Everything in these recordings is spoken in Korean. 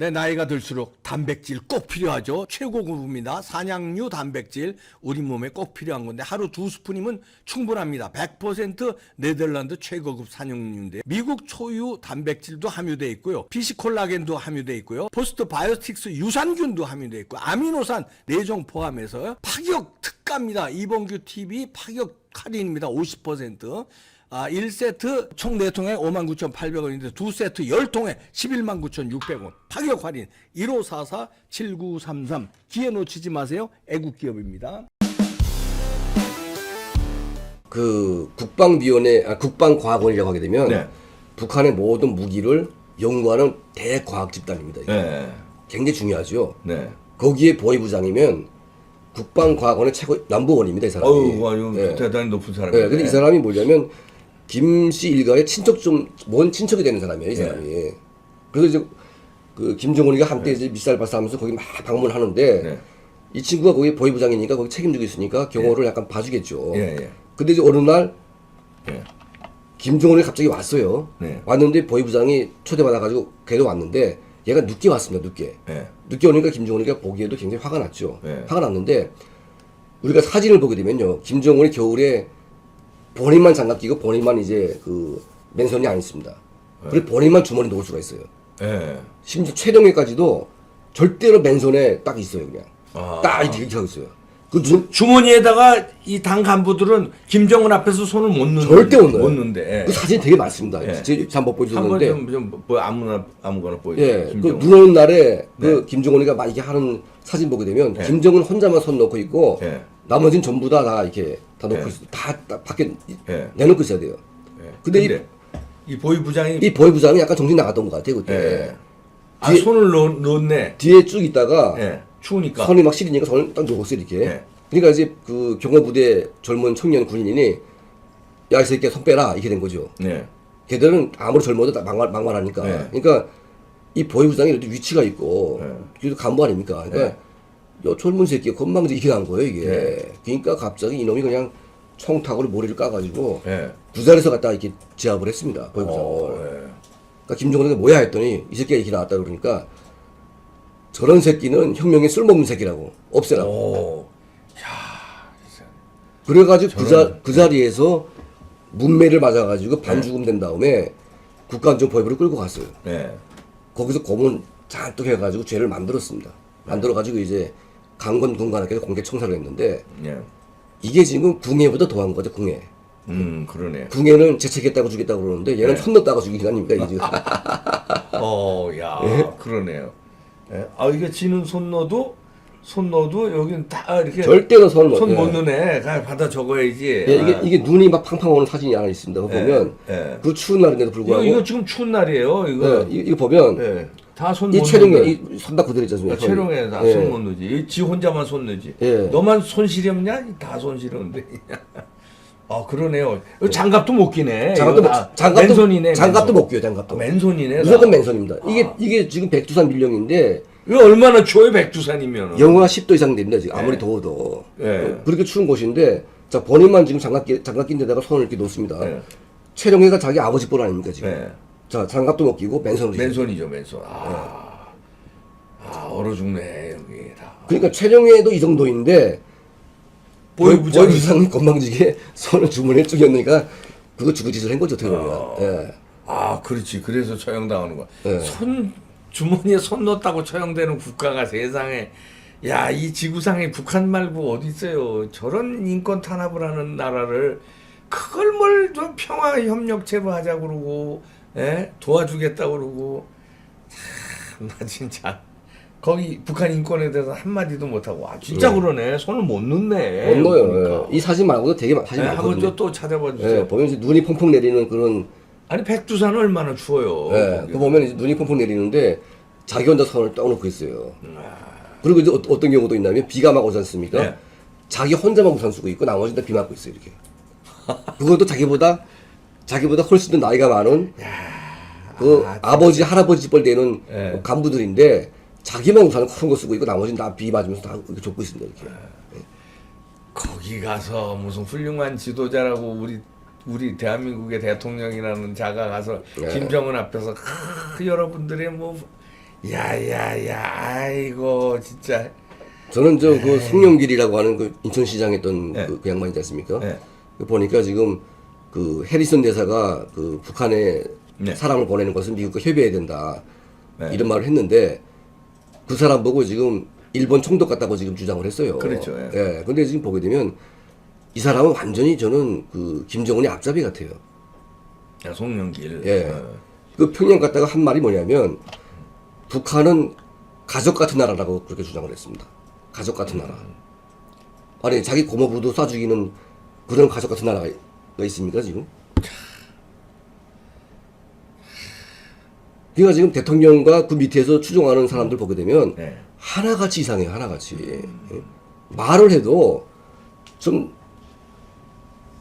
내 나이가 들수록 단백질 꼭 필요하죠. 최고급입니다. 산양류 단백질 우리 몸에 꼭 필요한 건데 하루 두 스푼이면 충분합니다. 100% 네덜란드 최고급 산양류인데 미국 초유 단백질도 함유돼 있고요. 피시콜라겐도 함유돼 있고요. 포스트 바이오틱스 유산균도 함유돼 있고 아미노산 4종 포함해서 파격 특가입니다. 이봉규 TV 파격 할인입니다. 50%. 아, 1세트 총 4통에 59,800원인데 2세트 10통에 119,600원. 파격 할인 1544-7933. 기회 놓치지 마세요. 애국 기업입니다. 그 국방위원회, 아, 국방과학원이라고 하게 되면 네. 북한의 모든 무기를 연구하는 대과학 집단입니다. 이게. 네. 굉장히 중요하죠. 네. 거기에 보위부장이면 국방과학원의 최고 남부원입니다. 이 사람이. 어우, 아유, 네. 대단히 높은 사람이네. 네, 근데 이 사람이 뭐냐면 김씨 일가의 친척 좀 먼 친척이 되는 사람이에요, 이 네. 사람이. 그래서 이제 그 김정은이가 한때 이제 미사일 발사하면서 거기 막 방문하는데 네. 이 친구가 거기 보위부장이니까 거기 책임지고 있으니까 경호를 약간 봐주겠죠. 예, 예. 근데 이제 어느 날 예. 김정은이 갑자기 왔어요. 네. 왔는데 보위부장이 초대받아가지고 걔도 왔는데 얘가 늦게 왔습니다. 늦게. 예. 늦게 오니까 김정은이가 보기에도 굉장히 화가 났죠. 네. 화가 났는데 우리가 사진을 보게 되면요, 김정은이 겨울에 본인만 장갑 끼고 본인만 이제 그 맨손이 안 있습니다. 네. 그리고 본인만 주머니 놓을 수가 있어요. 예. 심지어 최령에까지도 절대로 맨손에 딱 있어요, 그냥. 아. 딱 이렇게 하고 있어요. 그 눈, 주머니에다가 이 당 간부들은 김정은 앞에서 손을 못 넣는 절대 못 넣어요. 못 넣는데. 그 사진 되게 많습니다. 예. 제 한번 한번 보여주셨는데. 좀좀 뭐 아무나 아무거나 보여. 예, 그 김정은. 눈 오는 날에 그 네. 김정은이가 막 이렇게 하는 사진 보게 되면 예. 김정은 혼자만 손 놓고 있고 예. 나머지는 전부 다 다 이렇게 다 놓고 예. 있어, 다, 다 밖에 예. 내놓고 있어야 돼요. 예. 근데 근데, 이 보위 부장이 이 보위 부장이 약간 정신 나갔던 것 같아요 그때. 예. 아 뒤에- 손을 넣, 넣네. 뒤에 쭉 있다가 예. 추우니까. 선이 막 시리니까 손을 딱 놓았어요 이렇게. 예. 그러니까 이제 그 경호부대 젊은 청년 군인이 야 이 새끼야 손 빼라 이렇게 된 거죠. 네. 걔들은 아무리 젊어도 다 막말, 막말하니까. 네. 그러니까 이 보위 부장이 이렇게 위치가 있고, 네. 그래도 간부 아닙니까? 그러니까 요 젊은 새끼가 건방지 이렇게 난 거예요, 이게. 네. 그러니까 갑자기 이놈이 그냥 총탁으로 머리를 까가지고 예. 두 자리에서 갖다 이렇게 제압을 했습니다, 보위부장을. 어, 예. 그러니까 김정은이가 뭐야 했더니 이 새끼가 이렇게 나왔다 그러니까 저런 새끼는 혁명에 쓸모없는 새끼라고 없애라고. 오. 그래가지고 그, 자, 그 자리에서 문매를 맞아가지고 반죽음 된 다음에 국가안전보위부를 끌고 갔어요. 예. 거기서 고문 잔뜩 해가지고 죄를 만들었습니다. 만들어가지고 이제 강건 군관에게서 공개 청사를 했는데 예. 이게 지금 궁예보다 더한 거죠, 궁예. 음, 그러네. 궁예는 재채겠다고 죽겠다고 그러는데 얘는 네. 손 넣었다가 죽이는 거 아닙니까, 이게 지금. 어, 야, 예? 그러네요. 예. 아, 이게 지는 손 넣어도 손 넣어도 여기는 다 이렇게 절대로 손손 예. 못 넣네. 그냥 받아 적어야지. 예, 이게, 아. 이게 눈이 막 팡팡 오는 사진이 하나 있습니다. 그거 예, 보면 예. 그 추운 날인데도 이거, 불구하고 이거 지금 추운 날이에요. 이거. 예, 이- 이거 보면 예. 다손 이못 촬영에 넣는. 이손다 그대로 있지 않습니까? 야, 체룡에 다 예. 손못 넣지. 이지 혼자만 손 넣지. 예. 너만 손 시렵냐? 다 손 시려운데. 아 그러네요. 장갑도 못 끼네. 장갑도 못, 다 장갑도 맨손이네. 장갑도 맨손. 못 끼요, 장갑도. 아, 맨손이네. 무조건 다. 맨손입니다. 이게 아. 이게 지금 백두산 밀령인데 이거 얼마나 추워요 백두산이면. 영하 10도 이상 됩니다. 지금 아무리 예. 더워도 예. 그렇게 추운 곳인데 자 본인만 지금 장갑 끼 장갑 낀 데다가 손을 이렇게 놓습니다. 예. 최령해가 자기 아버지 뻘 아닙니까 지금? 예. 자 장갑도 못 끼고 맨손으로. 맨손이죠 맨손. 아, 아 얼어 죽네 여기 다. 그러니까 최령해도 이 정도인데 보이 보이 부장이- 부장이 건방지게 손을 주머니에 죽였으니까 그거 주구짓을 한 거죠 어떻게 보면. 어. 예. 아 그렇지 그래서 처형당하는 거야. 예. 손 주머니에 손 넣었다고 처형되는 국가가 세상에 야 이 지구상에 북한 말고 어디 있어요? 저런 인권 탄압을 하는 나라를 그걸 뭘 좀 평화 협력체로 하자 그러고 예? 도와주겠다 그러고 참나 진짜 거기 북한 인권에 대해서 한 마디도 못 하고 아 진짜 그러네 손을 못 넣네. 못 넣어요. 보니까. 예. 이 사진 말고도 되게 많- 사진 예, 한번 많거든요. 또, 또 찾아봐 주세요. 예, 보면 이제 눈이 펑펑 내리는 그런 아니 백두산 얼마나 추워요. 예, 거기. 그 보면 이제 눈이 펑펑 내리는데 자기 혼자 손을 떠놓고 있어요. 아. 그리고 이제 어, 어떤 경우도 있냐면 비가 막 오지 않습니까? 네. 자기 혼자만 우산 쓰고 있고 나머지는 다비 맞고 있어요 이렇게. 그것도 자기보다 자기보다 훨씬 더 나이가 많은 그 아, 아, 버지 할아버지 뻘 되는 네. 간부들인데 자기만 우산을 큰거 쓰고 있고 나머지는 다 비 맞으면서 다 이렇게 좁고 있습니다 이렇게. 거기 가서 무슨 훌륭한 지도자라고 우리 우리 대한민국의 대통령이라는 자가 가서 네. 김정은 앞에서 크, 여러분들의 뭐 야야야 아이고 진짜 저는 저 그 송영길이라고 하는 그 인천시장 했던 네. 그, 그 양반이지 않습니까? 네. 그 보니까 지금 그 해리슨 대사가 그 북한에 네. 사람을 보내는 것은 미국과 협의해야 된다 네. 이런 말을 했는데 그 사람 보고 지금 일본 총독 같다고 지금 주장을 했어요. 그렇죠, 예. 예. 근데 지금 보게 되면 이 사람은 완전히 저는 그 김정은의 앞잡이 같아요. 야, 송영길 예. 어. 그 평양 갔다가 한 말이 뭐냐면 북한은 가족 같은 나라라고 그렇게 주장을 했습니다. 가족 같은 나라. 아니 자기 고모부도 쏴 죽이는 그런 가족 같은 나라가 있습니까 지금? 그러니까 지금 대통령과 그 밑에서 추종하는 사람들 보게 되면 네. 하나같이 이상해요 하나같이 예. 말을 해도 좀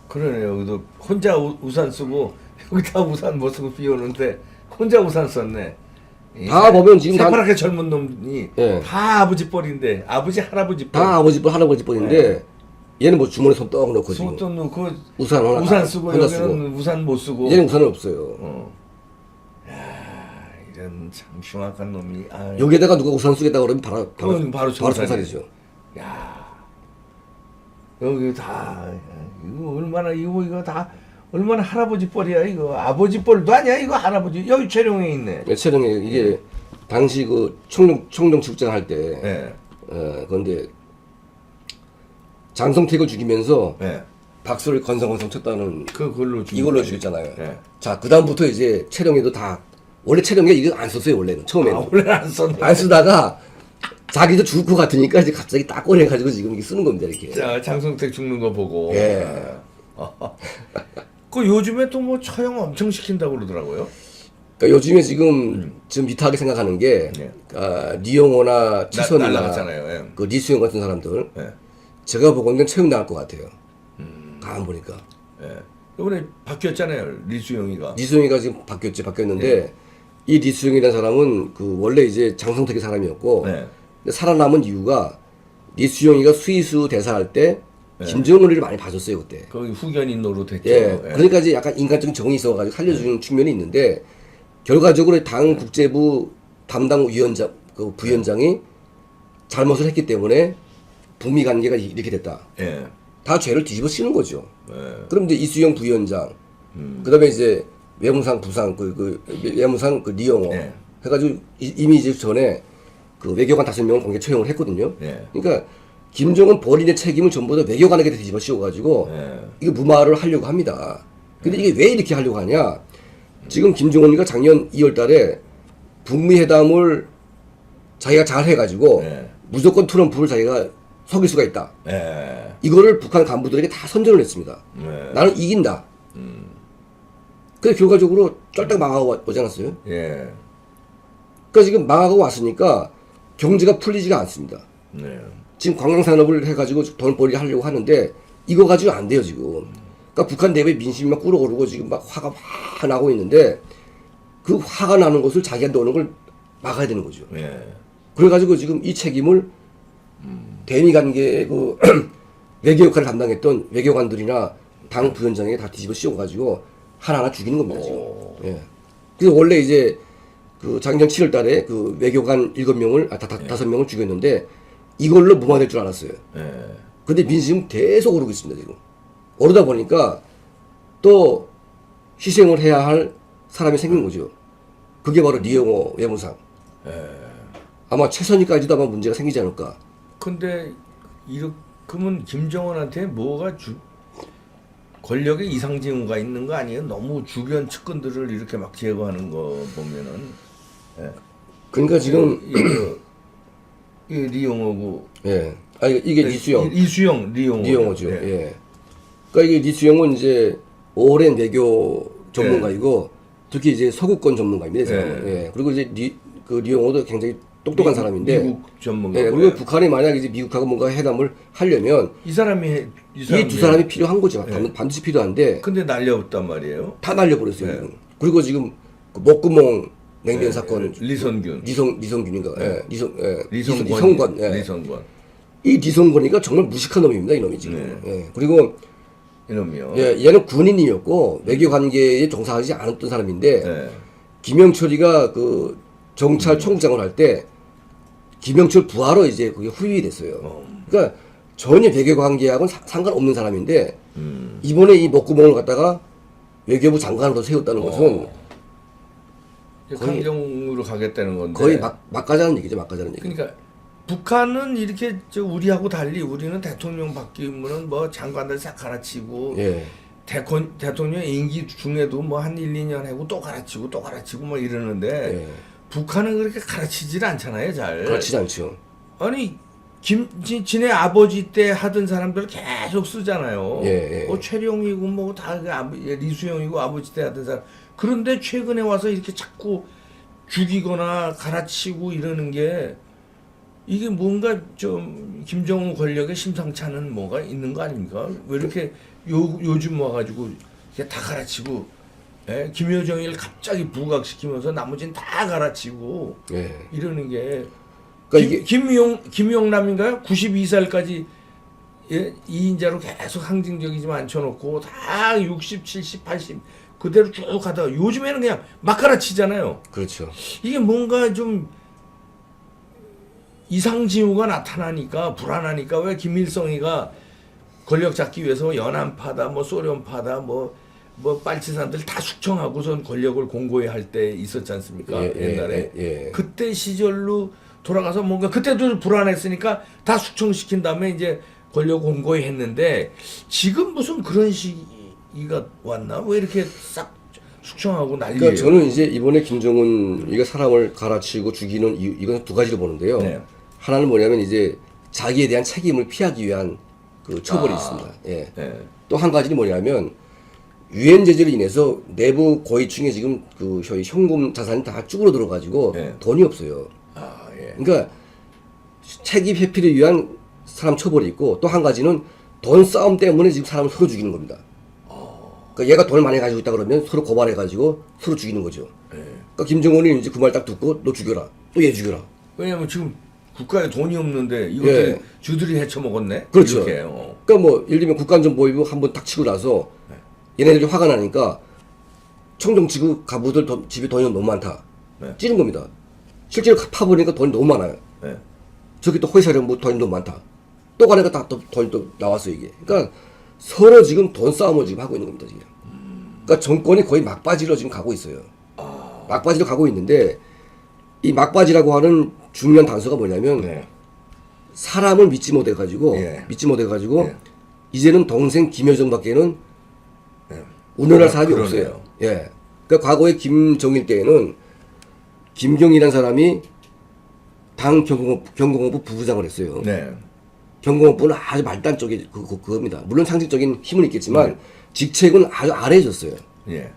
그러네요. 여기도 혼자 우, 우산 쓰고 여기다 우산 못 쓰고 비 오는데 혼자 우산 썼네. 이다 보면 지금 다- 새파랗게 젊은 놈이 예. 다 아버지 뻘인데 아버지 할아버지 뻘. 다 아버지 뻘 할아버지 뻘인데 얘는 뭐 주머니에 손떡 넣고 지금 손도 넣고 우산 하나 우산 다 쓰고 혼자 여기는 우산 못 쓰고. 얘는 우산은 없어요. 어. 야 이런 참 흉악한 놈이. 아, 여기에다가 누가 우산 쓰겠다 그러면 바로 바로 그건 바로 바로 청산이죠. 청산이죠. 야 여기 다 이거 얼마나 이거 이거 다 얼마나 할아버지 뻘이야 이거 아버지 뻘도 아니야 이거 할아버지 여기 촬영에 있네. 네, 촬영에 이게 당시 그 총령 총령 출장 할 때, 예. 어, 그런데 장성택을 죽이면서 예. 박수를 건성건성 쳤다는 그걸로 죽인 이걸로. 죽였잖아요. 예. 자, 그 다음부터 이제 촬영에도 다 원래 촬영에 이거 안 썼어요 원래는 처음에는 아 원래 안 썼네. 안 쓰다가 자기도 죽을 것 같으니까 이제 갑자기 딱 꺼내 가지고 지금 이게 쓰는 겁니다 이렇게. 자 장성택 죽는 거 보고. 예. 그 요즘에 또 뭐 처형 엄청 시킨다고 그러더라고요. 그러니까 요즘에 지금 좀 비슷하게 생각하는 게 네. 아, 리용호나 최선이나 날라갔잖아요, 예. 그 리수영 같은 사람들 예. 제가 보고는 채용 나갈 것 같아요. 음. 가만 보니까 예. 이번에 바뀌었잖아요 리수영이가. 리수영이가 지금 바뀌었지 바뀌었는데 네. 이 리수영이라는 사람은 그 원래 이제 장성택의 사람이었고 네. 근데 살아남은 이유가 리수영이가 스위스 대사할 때 네. 김정은을 많이 봐줬어요 그때. 거기 후견인 노릇했죠. 예, 그러니까 이제 약간 인간적인 정이 있어가지고 살려주는 네. 측면이 있는데 결과적으로 당 국제부 담당 위원장 그 부위원장이 잘못을 했기 때문에 북미 관계가 이렇게 됐다. 예. 다 죄를 뒤집어 씌는 거죠. 예. 그럼 이제 이수영 부위원장, 그다음에 이제 외무상 부상 그, 그 외무상 그 리영호 네. 해가지고 이- 이미 이제 전에 그 외교관 다섯 명을 공개 채용을 했거든요. 네. 그러니까 김정은 본인의 책임을 전부 다 외교관에게 뒤집어 씌워가지고 네. 이거 무마를 하려고 합니다. 근데 이게 왜 이렇게 하려고 하냐? 지금 김정은이가 작년 2월달에 북미 회담을 자기가 잘 해가지고 네. 무조건 트럼프를 자기가 속일 수가 있다. 예. 이거를 북한 간부들에게 다 선전을 했습니다. 네. 나는 이긴다. 근데 결과적으로 쫄딱 망하고 와- 오지 않았어요? 예. 그러니까 지금 망하고 왔으니까 경제가 풀리지가 않습니다. 네. 지금 관광산업을 해가지고 돈 벌이 하려고 하는데 이거 가지고 안 돼요 지금. 그러니까 북한 내부의 민심이 막 끓어오르고 지금 막 화가 확 나고 있는데 그 화가 나는 것을 자기한테 오는 걸 막아야 되는 거죠. 예. 그래가지고 지금 이 책임을 대미 관계 그 외교 역할을 담당했던 외교관들이나 당 부위원장에게 다 뒤집어 씌워가지고 하나하나 죽이는 겁니다 지금. 예. 그래서 원래 이제 그 작년 7월달에 그 외교관 7명을 아 다, 다, 다섯 명을 죽였는데 이걸로 무마될 줄 알았어요. 예. 근데 민심은 계속 오르고 있습니다 지금. 오르다 보니까 또 희생을 해야 할 사람이 생긴 거죠. 그게 바로 리영호 외무상. 아마 최선희까지도 아마 문제가 생기지 않을까. 근데 이렇게 그러면 김정은한테 뭐가 주 권력에 이상 징후가 있는 거 아니에요? 너무 주변 측근들을 이렇게 막 제거하는 거 보면은 그러니까 지금 이, 이 리용호고 예. 아 이게, 이게 리수영, 이- 이수영 리용호 리영호죠. 예. 그러니까 이게 리수영은 이제 오랜 외교 전문가이고 특히 이제 서구권 전문가입니다. 예. 예. 그리고 이제 리, 그 리영호도 굉장히 똑똑한 사람인데 미국 전문가 예. 그리고 북한이 만약 이제 미국하고 뭔가 회담을 하려면 이 사람이 해- 이이두 사람이 필요한 거죠. 예. 반- 반드시 필요한데 근데 날려왔단 말이에요. 다 날려버렸어요. 네. 지금. 그리고 지금 그 목구멍 냉면 예, 사건 리선균, 리성 리성균인가? 예. 리성 예. 리성권, 리성권. 예. 리성권 이 리성권이가 정말 무식한 놈입니다. 이 놈이 지금. 네. 예. 그리고 이놈이요. 예, 얘는 군인이었고 외교 관계에 종사하지 않았던 사람인데 예. 김영철이가 그 경찰 총장을 할 때 김영철 부하로 이제 그게 후임이 됐어요. 그러니까 전혀 외교 관계하고는 사- 상관없는 사람인데 이번에 이 목구멍을 갖다가 외교부 장관으로 세웠다는 것은 거의- 강경으로 가겠다는 건데. 거의 막, 막가자는 얘기죠, 막가자는 얘기. 그러니까 북한은 이렇게 저 우리하고 달리 우리는 대통령 바뀌면은 뭐 장관들 싹 갈아치고 예. 대권, 대통령 임기 중에도 뭐 한 1, 2년 하고 또 갈아치고 또 갈아치고 뭐 이러는데 예. 북한은 그렇게 갈아치질 않잖아요, 잘. 그렇지 않죠. 아니 김 지, 지네 아버지 때 하던 사람들 계속 쓰잖아요. 예, 예. 뭐 최룡이고 뭐다 예, 리수영이고 아버지 때 하던 사람. 그런데 최근에 와서 이렇게 자꾸 죽이거나 갈아치고 이러는 게 이게 뭔가 좀 김정은 권력의 심상치 않은 뭐가 있는 거 아닙니까? 왜 이렇게 요 요즘 와가지고 이렇게 다 갈아치고 예? 김여정일 갑자기 부각시키면서 나머지는 다 갈아치고 예. 이러는 게 그러니까 김, 이게 김용 김용남인가요? 92살까지 예, 2인자로 계속 상징적이지만 앉혀놓고 다 60, 70, 80 그대로 쭉 가다가 요즘에는 그냥 막 갈아치잖아요. 그렇죠. 이게 뭔가 좀 이상 징후가 나타나니까 불안하니까 왜 김일성이가 권력 잡기 위해서 연안파다 뭐 소련파다 뭐 뭐 빨치산들 다 숙청하고선 권력을 공고히 할 때 있었지 않습니까 예, 예, 옛날에 예, 예. 그때 시절로 돌아가서 뭔가 그때도 불안했으니까 다 숙청시킨 다음에 이제 권력 공고히 했는데 지금 무슨 그런 시기가 왔나 왜 이렇게 싹 숙청하고 난리예요 그러니까 저는 이제 이번에 김정은이가 사람을 갈아치우고 죽이는 이유, 이건 두 가지로 보는데요. 네. 하나는 뭐냐면 이제 자기에 대한 책임을 피하기 위한 그 처벌이 아. 있습니다. 예. 예. 또한 가지는 뭐냐면 유엔 제재로 인해서 내부 고위층에 지금 그 저희 현금 자산이 다 쭈그러 들어 가지고 네. 돈이 없어요. 아, 예. 그러니까 책임 회피를 위한 사람 처벌이 있고 또 한 가지는 돈 싸움 때문에 지금 사람을 서로 죽이는 겁니다. 그러니까 얘가 돈을 많이 가지고 있다 그러면 서로 고발해 가지고 서로 죽이는 거죠. 예. 그러니까 김정은이 이제 그 말 딱 듣고 너 죽여라. 또 얘 죽여라. 왜냐면 지금 국가에 돈이 없는데 이것도 예. 주들이 헤쳐먹었네. 그렇죠. 이렇게, 어. 그러니까 뭐 예를 들면 국가안전보위부 한번 딱 치고 나서 얘네들이 화가 나니까 청정 지구 가부들 돈- 집에 돈이 너무 많다. 네. 찌른 겁니다. 실제로 파보니까 돈이 너무 많아요. 예. 저기 또 회사령 뭐 돈이 너무 많다. 또 가니까 다 또 돈이 또 나왔어 이게. 그러니까 서로 지금 돈 싸움을 지금 하고 있는 겁니다 지금. 그러니까 정권이 거의 막바지로 지금 가고 있어요. 막바지로 가고 있는데 이 막바지라고 하는 중요한 단서가 뭐냐면 네. 사람을 믿지 못해 가지고 예. 믿지 못해 가지고 예. 이제는 동생 김여정밖에는 예. 운운할 사람이 그러네요. 없어요. 예. 그러니까 과거에 김정일 때에는 김경이라는 사람이 당 경공업, 경공업부 부부장을 했어요. 네. 경공업부는 아주 말단 쪽에 그, 그, 그겁니다. 물론 상징적인 힘은 있겠지만 네. 직책은 아주 아래해졌어요. 예.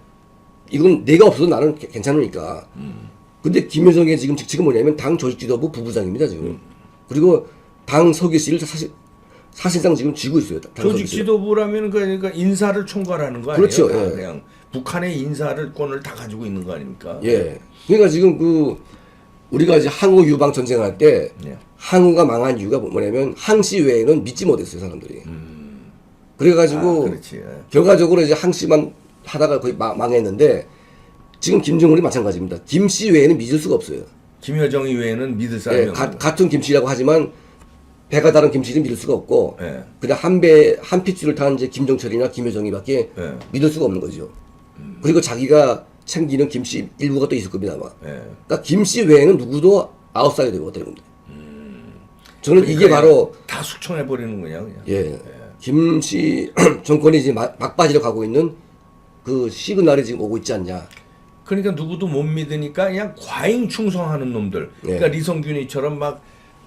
이건 내가 없어도 나는 개- 괜찮으니까. 음. 근데 김여정의 지금 직책은 뭐냐면 당 조직지도부 부부장입니다 지금. 음. 그리고 당 서기실을 사실 사실상 지금 쥐고 있어요. 당 조직. 지도부라면 그러니까 인사를 총괄하는 거 아니에요? 그렇죠, 다 예. 그냥 북한의 인사를 권을 다 가지고 있는 거 아닙니까? 예. 그러니까 지금 그 우리가 이제 항우 유방 전쟁할 때 예. 항우가 망한 이유가 뭐냐면 항씨 외에는 믿지 못했어요 사람들이. 그래가지고 아. 예. 결과적으로 이제 항씨만 하다가 거의 마- 망했는데 지금 김정은이 마찬가지입니다. 김씨 외에는 믿을 수가 없어요. 김여정 이 외에는 믿을 사람이 예, 가- 거. 같은 김씨라고 하지만 배가 다른 김씨는 믿을 수가 없고 예. 그냥 한배한 핏줄을 탄 이제 김정철이나 김여정이밖에 예. 믿을 수가 없는 거죠. 그리고 자기가 챙기는 김씨 일부가 또 있을 겁니다 아마. 예. 그러니까 김씨 외에는 누구도 아웃사이더가 되는 겁니다. 저는 이게 그러니까 바로 다 숙청해 버리는 거냐 그냥. 예 김씨 정권이 이제 막- 막바지로 가고 있는 그 시그널이 지금 오고 있지 않냐. 그러니까 누구도 못 믿으니까 그냥 과잉 충성하는 놈들. 그러니까 예. 리성균이처럼 막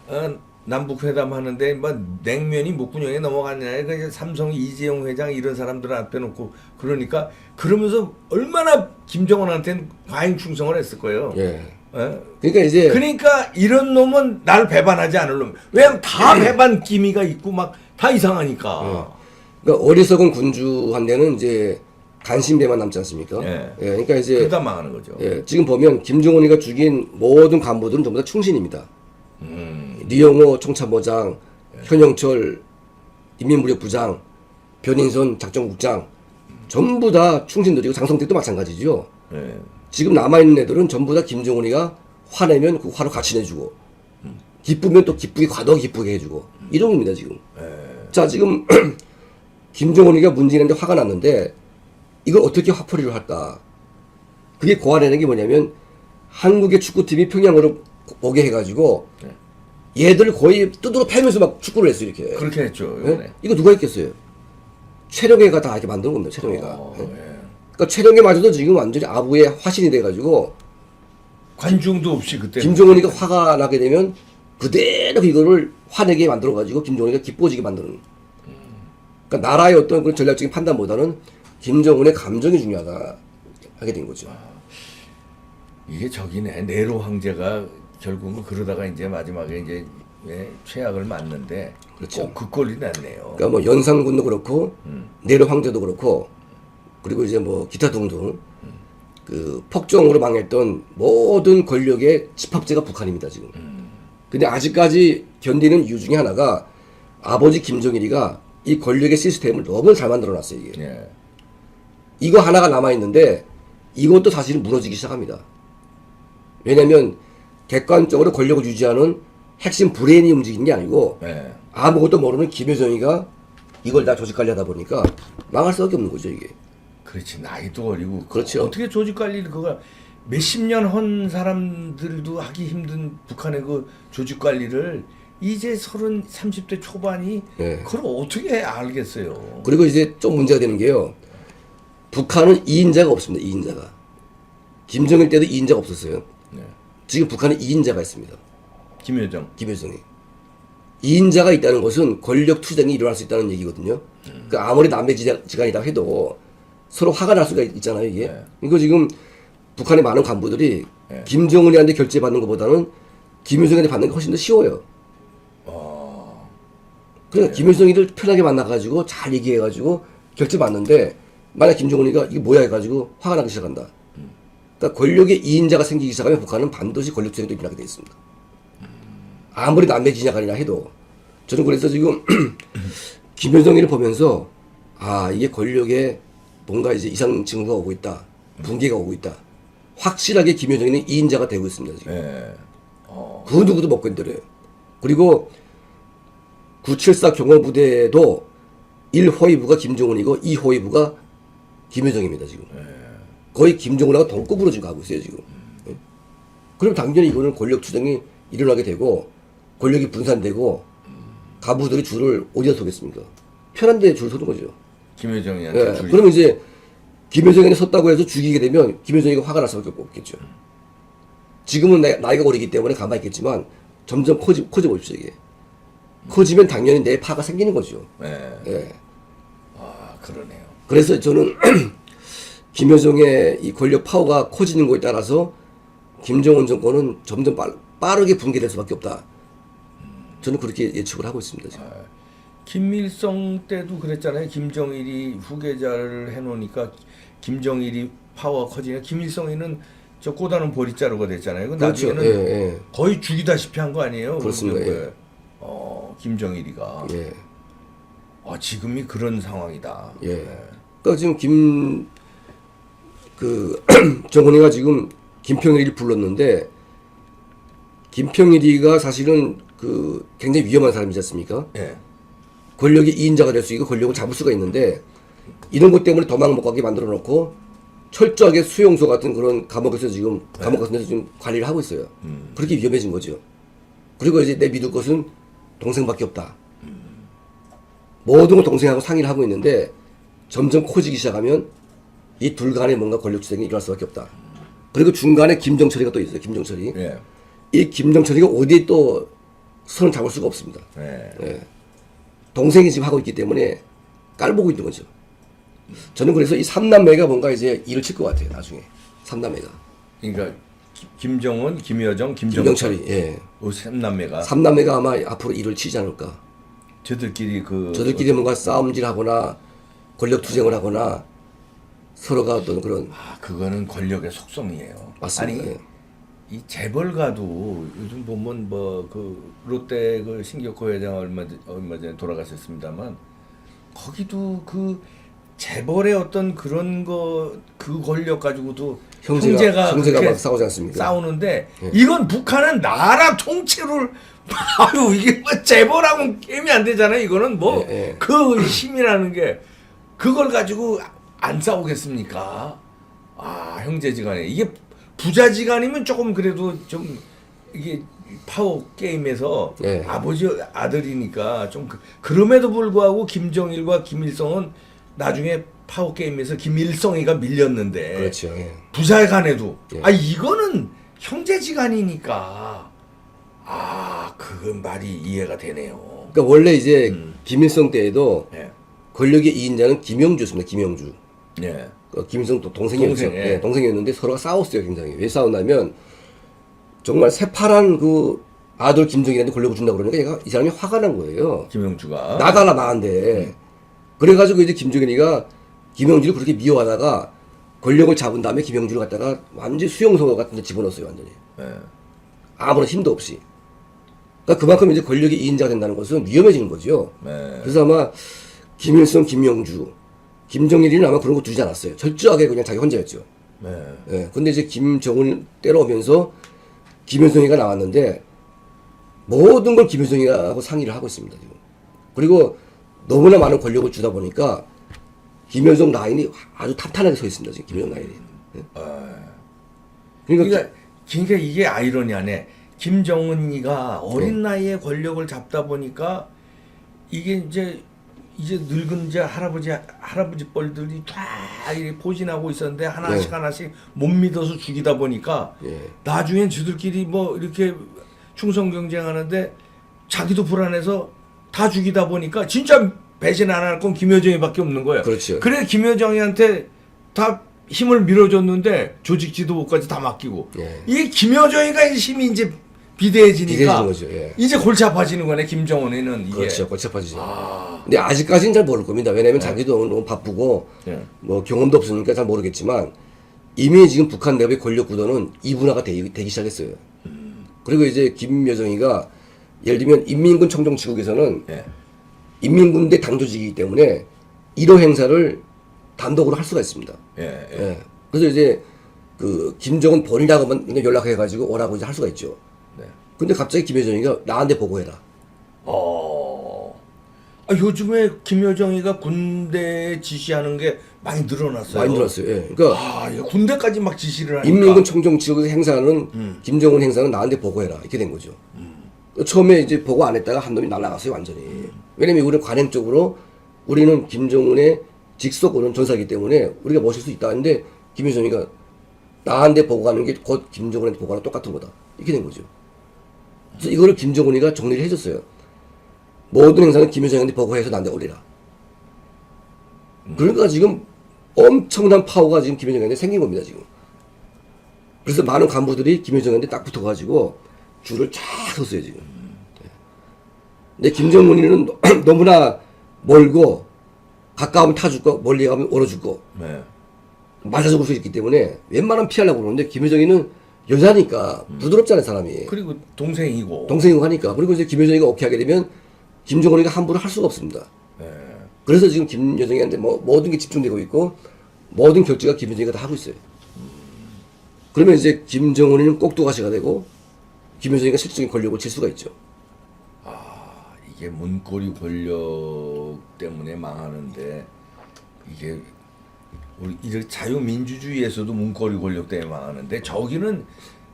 어, 남북 회담 하는데 막 냉면이 목구멍에 넘어갔냐. 그러니까 삼성 이재용 회장 이런 사람들 앞에 놓고 그러니까 그러면서 얼마나 김정은한테는 과잉 충성을 했을 거예요. 예. 예? 그러니까 이제 그러니까 이런 놈은 날 배반하지 않을 놈. 왜냐면 다 배반 기미가 있고 막 다 이상하니까. 그러니까 어리석은 군주한테는 이제 간신배만 남지 않습니까? 예. 그러니까 이제 그러다 망하는 거죠. 예, 지금 보면 김정은이가 죽인 모든 간부들은 전부 다 충신입니다. 음. 리영호 총참모장, 현영철 인민무력부장, 변인선 작전국장 전부 다 충신들이고 장성택도 마찬가지죠. 예. 지금 남아 있는 애들은 전부 다 김정은이가 화내면 그 화로 같이 내주고 기쁘면 또 기쁘게 더 기쁘게 해주고 이런 겁니다 지금. 자 지금 김정은이가 문재인한테 화가 났는데 이걸 어떻게 화풀이를 할까? 그게 고안해낸 게 뭐냐면 한국의 축구팀이 평양으로 오게 해가지고 얘들 거의 뚜드러 패면서 막 축구를 했어요 이렇게. 그렇게 했죠 예? 이번에. 이거 누가 했겠어요? 최령회가 다 이렇게 만든 겁니다. 최령회가. 어, 예? 예. 그러니까 최령회마저도 지금 완전히 아부의 화신이 돼가지고 관중도 없이 그때 김정은이가 화가 나게 되면 그대로 이거를 화내게 만들어가지고 김정은이가 기뻐지게 만드는. 그러니까 나라의 어떤 그런 전략적인 판단보다는 김정은의 감정이 중요하다 하게 된 거죠. 이게 저기네 네로 황제가 결국은 그러다가 이제 마지막에 이제 예, 최악을 맞는데 그렇죠. 꼭그 꼴이 났네요. 그러니까 뭐 연산군도 그렇고 내로 황제도 그렇고 그리고 이제 뭐 기타 등등 그 폭정으로 망했던 모든 권력의 집합체가 북한입니다 지금. 근데 아직까지 견디는 이유 중에 하나가 아버지 김정일이가 이 권력의 시스템을 너무 잘 만들어놨어요 이게. 예. 이거 하나가 남아 있는데 이것도 사실은 무너지기 시작합니다. 왜냐하면 객관적으로 권력을 유지하는 핵심 브레인이 움직이는 게 아니고 예. 아무것도 모르는 김여정이가 이걸 다 조직 관리하다 보니까 망할 수밖에 없는 거죠 이게. 그렇지 나이도 어리고 그 그렇죠. 어떻게 조직 관리를 그거 몇십 년한 사람들도 하기 힘든 북한의 그 조직 관리를 이제 서른 삼십 대 초반이 네. 그걸 어떻게 알겠어요? 그리고 이제 좀 문제가 되는 게요. 북한은 2인자가 없습니다. 2인자가. 김정일 때도 2인자가 없었어요. 네. 지금 북한은 2인자가 있습니다. 김여정 김여정이. 2인자가 있다는 것은 권력 투쟁이 일어날 수 있다는 얘기거든요. 그 아무리 남매 지간이다 해도 서로 화가 날 수가 있- 있잖아요, 이게. 네. 이거 지금 북한의 많은 간부들이 네. 김정은이한테 결제 받는 것보다는 김여정한테 받는 게 훨씬 더 쉬워요. 어, 그러니까 김일성이를 편하게 만나가지고 잘 얘기해가지고 결제 받는데 만약 김정은이가 이게 뭐야 해가지고 화가 나기 시작한다. 그러니까 권력의 2인자가 생기기 시작하면 북한은 반드시 권력 투쟁도 일어나게 돼 있습니다. 아무리 남매 진약아니라 해도 저는 그래서 지금 김여정이를 보면서 아 이게 권력에 뭔가 이제 이상 징후가 오고 있다. 붕괴가 오고 있다. 확실하게 김여정이는 2인자가 되고 있습니다 지금. 예. 그 누구도 못 건드려요. 그리고 974 경호부대도 1호위부가 김정은이고 2호위부가 김여정입니다 지금. 거의 김정은하고 동급으로 지금 가고 있어요 지금. 예? 그럼 당연히 이거는 권력 투쟁이 일어나게 되고 권력이 분산되고 가부들이 줄을 어디다 서겠습니까? 편한 데에 줄 서는 거죠. 김여정이한테 예. 그러면 이제 김여정이 섰다고 해서 죽이게 되면 김여정이가 화가 날 수밖에 없겠죠. 지금은 나, 나이 가 어리기 때문에 가만히 있겠지만 점점 커지, 커져 보십시오 이게. 커지면 당연히 내 파가 생기는 거죠. 예. 예. 아 그러네요. 그래서 저는 김여정의 이 권력 파워가 커지는 거에 따라서 김정은 정권은 점점 빠르, 빠르게 붕괴될 수밖에 없다. 저는 그렇게 예측을 하고 있습니다. 지금. 김일성 때도 그랬잖아요. 김정일이 후계자를 해놓으니까 김정일이 파워가 커지니까 김일성이는 저 꼬다는 보리자루가 됐잖아요. 그 그렇죠. 나중에는 예, 예. 거의 죽이다시피 한 거 아니에요? 그렇습니다. 그, 예. 어, 김정일이가. 예. 아, 지금이 그런 상황이다. 예. 그러니까 지금 김, 그, 정원이가 지금 김평일이를 불렀는데, 김평일이가 사실은 그 굉장히 위험한 사람이지 않습니까? 예. 권력의 2인자가 될 수 있고 권력을 잡을 수가 있는데, 이런 것 때문에 도망 못 가게 만들어 놓고, 철저하게 수용소 같은 그런 감옥에서 지금, 감옥 같은 데서 지금 관리를 하고 있어요. 그렇게 위험해진 거죠. 그리고 이제 내 믿을 것은 동생밖에 없다. 모든 걸 동생하고 상의를 하고 있는데 점점 커지기 시작하면 이 둘 간에 뭔가 권력 투쟁이 일어날 수밖에 없다. 그리고 중간에 김정철이가 또 있어요. 김정철이. 예. 이 김정철이가 어디에 또 손을 잡을 수가 없습니다. 예. 예. 동생이 지금 하고 있기 때문에 깔보고 있는 거죠. 저는 그래서 이 삼남매가 뭔가 이제 일을 칠 것 같아요. 나중에 삼남매가 그러니까 기- 김정은, 김여정, 김정철. 김정철이 예. 그 삼남매가 삼남매가 아마 앞으로 일을 치지 않을까. 저들끼리 그 저들끼리 뭔가 싸움질하거나 권력 투쟁을 하거나 서로가 어떤 그런 아, 그거는 권력의 속성이에요. 맞습니다. 아니, 예. 이 재벌가도 요즘 보면 뭐 그 롯데 그 신격호 회장 얼마 전- 얼마 전에 돌아가셨습니다만 거기도 그 재벌의 어떤 그런 거 그 권력 가지고도 형제가 형제가, 그렇게 막 싸우지 않습니까? 싸우는데 예. 이건 북한은 나라 통째를 아유 이게 뭐 재벌하고 게임이 안 되잖아요. 이거는 뭐 예, 그 예. 힘이라는 게 그걸 가지고 안 싸우겠습니까? 아 형제지간에 이게 부자지간이면 조금 그래도 좀 이게 파워 게임에서 예. 아버지 아들이니까 좀 그, 그럼에도 불구하고 김정일과 김일성은 나중에 파워 게임에서 김일성이가 밀렸는데 그렇죠. 예. 부자간에도 예. 아 이거는 형제지간이니까 아 그건 말이 이해가 되네요. 그러니까 원래 이제 음. 김일성 때에도 예. 권력의 2인자는 김영주였습니다. 김영주. 예. 그 김일성 또 동생이었죠. 동생, 예. 예, 동생이었는데 서로가 싸웠어요, 굉장히. 왜 싸웠냐면 정말 새파란 그 아들 김정일한테 권력을 준다 그러니까 얘가 이 사람이 화가 난 거예요. 김영주가 하나 나한테. 그래가지고 이제 김정일이가 김영주를 그렇게 미워하다가 권력을 잡은 다음에 김영주를 갖다가 완전 수용소 같은 데 집어넣었어요, 완전히. 예. 아무런 힘도 없이. 그러니까 그만큼 이제 권력이 2인자가 된다는 것은 위험해지는 거죠. 예. 그래서 아마 김일성, 김영주, 김정일이는 아마 그런 거 두지 않았어요. 철저하게 그냥 자기 혼자였죠. 예. 예. 근데 이제 김정은 때려오면서 김일성이가 나왔는데 모든 걸 김일성이하고 상의를 하고 있습니다, 지금. 그리고 너무나 많은 권력을 주다 보니까 김일성 라인이 아주 탄탄하게 서 있습니다, 지금 김일성 라인이. 예. 그러니까, 그러니까, 그러니까 이게 아이러니하네. 김정은이가 어린 나이에 권력을 잡다 보니까 이게 이제 이제 늙은 이제 할아버지 할아버지 뻘들이 다 이렇게 포진하고 있었는데 하나씩 네. 하나씩 못 믿어서 죽이다 보니까 예. 나중엔 지들끼리 뭐 이렇게 충성 경쟁하는데 자기도 불안해서 다 죽이다 보니까 진짜 배신 안 할 건 김여정이밖에 없는 거예요. 그렇죠. 그래 김여정이한테 다 힘을 밀어줬는데 조직 지도부까지 다 맡기고 예. 이게 김여정이가 힘이 이제 비대해지니까 비대해지는 거죠, 예. 이제 골치 아파지는 거네 김정은이는 이게 그렇죠. 골치 아파지죠. 아, 근데 아직까지는 잘 모를 겁니다. 왜냐면 자기도 너무 바쁘고 예. 뭐 경험도 없으니까 잘 모르겠지만 이미 지금 북한 내부의 권력 구도는 이분화가 되기, 되기 시작했어요. 그리고 이제 김여정이가 예를 들면 인민군 청정지국에서는 예. 인민군대 당조직이기 때문에 1호 행사를 단독으로 할 수가 있습니다. 예, 예. 예. 그래서 이제 그 김정은 본인하고만 그냥 연락해가지고 오라고 이제 할 수가 있죠. 네. 근데 갑자기 김여정이가 나한테 보고해라. 어. 아, 요즘에 김여정이가 군대 지시하는 게 많이 늘어났어요. 많이 늘었어요. 예. 그러니까 아, 이거 군대까지 막 지시를 하니까. 인민군 청정 지역에서 행사는 음. 김정은 행사는 나한테 보고해라 이렇게 된 거죠. 처음에 이제 보고 안 했다가 한 놈이 날라갔어요 완전히. 왜냐면 우리는 관행적으로 우리는 김정은의 직속으로는 전사기 때문에 우리가 모실 수 있다 했는데 김일성이가 나한테 보고하는 게 곧 김정은한테 보고하는 똑같은 거다 이렇게 된 거죠. 그래서 이거를 김정은이가 정리를 해줬어요. 모든 행사는 김일성한테 보고해서 나한테 올리라. 그러니까 지금 엄청난 파워가 지금 김일성한테 생긴 겁니다 지금. 그래서 많은 간부들이 김일성한테 딱 붙어가지고 줄을 쫙 섰어요 지금. 네. 근데 김정은이는 너무나 멀고 가까우면 타 죽고 멀리 가면 얼어 죽고 네. 맞아 죽을 수 있기 때문에 웬만하면 피하려고 그러는데 김일성이는 여자니까 부드럽잖아요 사람이 그리고 동생이고. 동생이고 하니까 그리고 이제 김여정이가 오케이 하게 되면 김정은이가 함부로 할 수가 없습니다. 네. 그래서 지금 김여정이한테 뭐 모든 게 집중되고 있고 모든 결제가 김여정이가 다 하고 있어요. 그러면 이제 김정은이는 꼭두가시가 되고 김여정이가 실질적인 권력을 칠 수가 있죠. 아, 이게 문고리 권력 때문에 망하는데 이게 우리 이렇게 자유민주주의에서도 문고리 권력 때문에 망하는데 저기는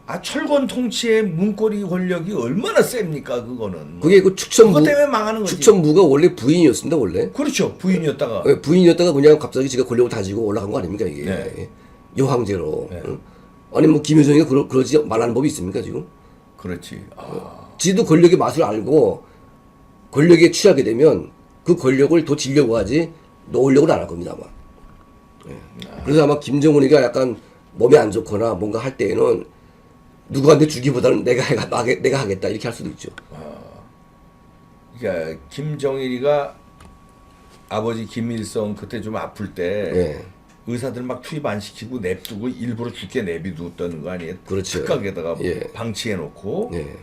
아 철권 통치의 문고리 권력이 얼마나 셉니까 그거는. 그게 그 축천부 그것 때문에 망하는 거지. 축천부가 원래 부인이었습니다 원래. 그렇죠 부인이었다가 예, 부인이었다가 그냥 갑자기 지가 권력을 다지고 올라간 거 아닙니까 이게 네. 예. 여황제로. 네. 응? 아니 뭐 김여정이가 그러, 그러지 말하는 법이 있습니까 지금? 그렇지. 아, 지도 권력의 맛을 알고 권력에 취하게 되면 그 권력을 더 지려고 하지 놓으려고 안할 겁니다 아마. 예. 그래서 아마 김정은이가 약간 몸이 안 좋거나 뭔가 할 때에는 누구한테 주기보다는 내가 해, 나게- 내가 하겠다 이렇게 할 수도 있죠. 그러니까 김정일이가 아버지 김일성 그때 좀 아플 때 예. 의사들 막 투입 안 시키고 냅두고 일부러 죽게 내비두었던 거 아니에요? 그렇죠. 특각에다가 예. 방치해 놓고 예.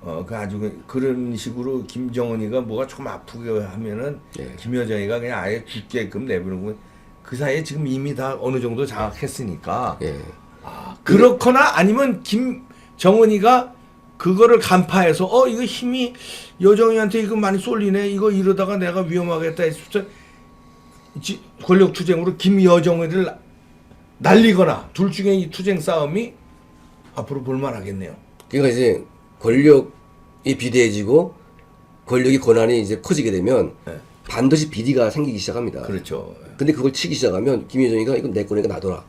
어, 그 아주 그- 그런 식으로 김정은이가 뭐가 조금 아프게 하면은 예. 김여정이가 그냥 아예 죽게끔 내비는 거 그 사이에 지금 이미 다 어느 정도 장악했으니까 예. 그렇거나 아니면 김정은이가 그거를 간파해서 어 이거 힘이 여정이한테 이거 많이 쏠리네 이거 이러다가 내가 위험하겠다 때 권력 투쟁으로 김여정이를 날리거나 둘 중에 이 투쟁 싸움이 앞으로 볼만하겠네요. 그러니까 이제 권력이 비대해지고 권력의 권한이 이제 커지게 되면 네. 반드시 비리가 생기기 시작합니다. 그렇죠. 근데 그걸 치기 시작하면 김여정이가 이건 내 거니까 놔둬라.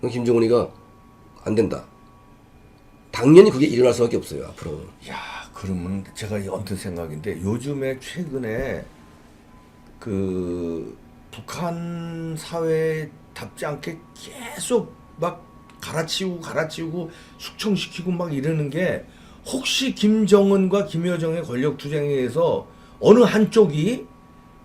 그럼 김정은이가 안 된다. 당연히 그게 일어날 수밖에 없어요 앞으로. 야, 그러면 제가 언뜻 생각인데 요즘에 최근에 그 북한 사회답지 않게 계속 막 갈아치우고 갈아치우고 숙청시키고 막 이러는 게 혹시 김정은과 김여정의 권력 투쟁에 의해서 어느 한쪽이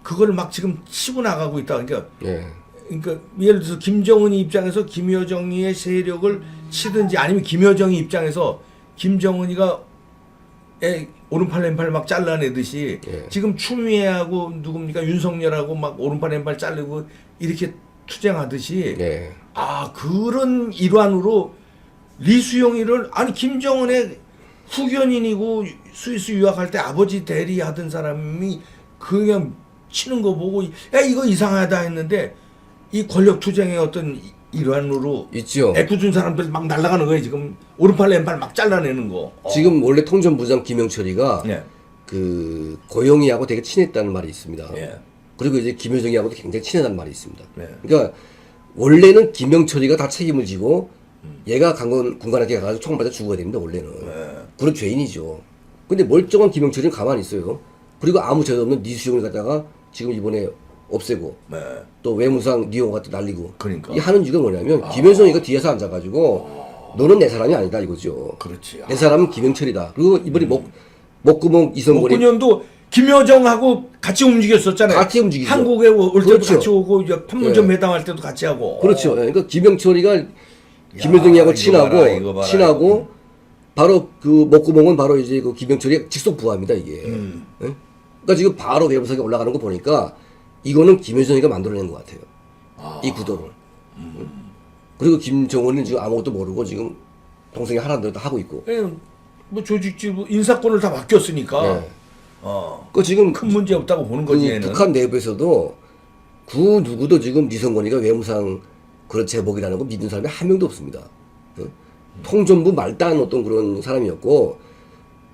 그걸 막 지금 치고 나가고 있다. 그러니까 예. 그러니까 예를 들어서 김정은이 입장에서 김여정이의 세력을 치든지 아니면 김여정이 입장에서 김정은이가 에 오른팔 왼팔 막 잘라내듯이 예. 지금 추미애하고 누굽니까 윤석열하고 막 오른팔 왼팔 자르고 이렇게 투쟁하듯이 예. 아 그런 일환으로 리수영이를 아니 김정은의 후견인이고 스위스 유학할 때 아버지 대리하던 사람이 그냥 치는 거 보고 야 이거 이상하다 했는데 이 권력 투쟁의 어떤 이- 일환으로 있죠. 애꿎은 사람들 막 날아가는 거예요 지금 오른팔 왼팔 막 잘라내는 거. 어. 지금 원래 통전부장 김영철이가 예. 그 고영이하고 되게 친했다는 말이 있습니다. 예. 그리고 이제 김여정이하고도 굉장히 친하다는 말이 있습니다. 네. 그러니까 원래는 김영철이가 다 책임을 지고 얘가 강건 군관한테 가서 총 맞아 죽어야 됩니다. 원래는 네. 그런 죄인이죠. 근데 멀쩡한 김영철이는 가만히 있어요. 그리고 아무 죄도 없는 니수용을 갖다가 지금 이번에 없애고 네. 또 외무상 니오 갖다 날리고 그러니까. 이 하는 이유가 뭐냐면 김현성이가 뒤에서 앉아가지고 너는 내 사람이 아니다 이거죠. 그렇지. 내 사람은 김영철이다. 그리고 이번에 목 목구멍 이성건이 목구년도 김여정하고 같이 움직였었잖아요. 같이 움직이죠. 한국에 올 때도 그렇죠. 같이 오고 판문점 예. 회담할 때도 같이 하고. 그렇죠. 예, 그러니까 김영철이가 김여정이하고 친하고 봐라, 친하고 바로 그 목구멍은 바로 이제 그 김영철이 직속 부하입니다 이게. 음. 예? 그러니까 지금 바로 외부석에 올라가는 거 보니까 이거는 김여정이가 만들어낸 것 같아요. 이 구도를. 그리고 김정은은 지금 아무것도 모르고 지금 동생이 하라는 대로 다 하고 있고. 예, 뭐 조직지 뭐 인사권을 다 맡겼으니까 예. 어, 그 지금 큰 문제 없다고 보는 그 거지 얘는. 북한 내부에서도 그 누구도 지금 니성건이가 외무상 그런 제복이라는 거 믿는 사람이 한 명도 없습니다. 어? 통전부 말단 어떤 그런 사람이었고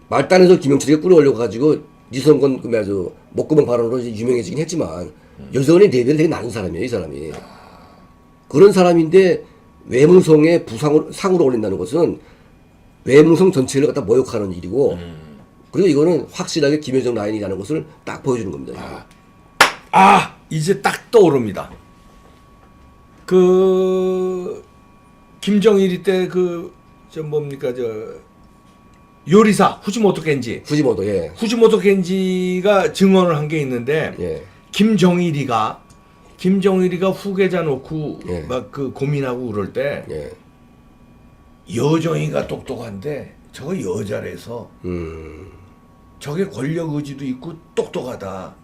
말단에서 김영철이가 끌어올려 가지고 니성건 그 아주 목구멍 발언으로 유명해지긴 했지만 여전히 레벨이 되게 낮은 사람이에요 이 사람이. 그런 사람인데 외무성의 부상으로 상으로 올린다는 것은 외무성 전체를 갖다 모욕하는 일이고 그리고 이거는 확실하게 김여정 라인이라는 것을 딱 보여주는 겁니다. 이거. 아 이제 딱 떠오릅니다. 그 김정일이 때 그 저 뭡니까 저 요리사 후지모토 겐지 후지모도 예. 후지모토 겐지가 증언을 한 게 있는데 예. 김정일이가 김정일이가 후계자 놓고 예. 막 그 고민하고 그럴 때 예. 여정이가 똑똑한데 저거 여자래서 음. 저게 권력 의지도 있고 똑똑하다.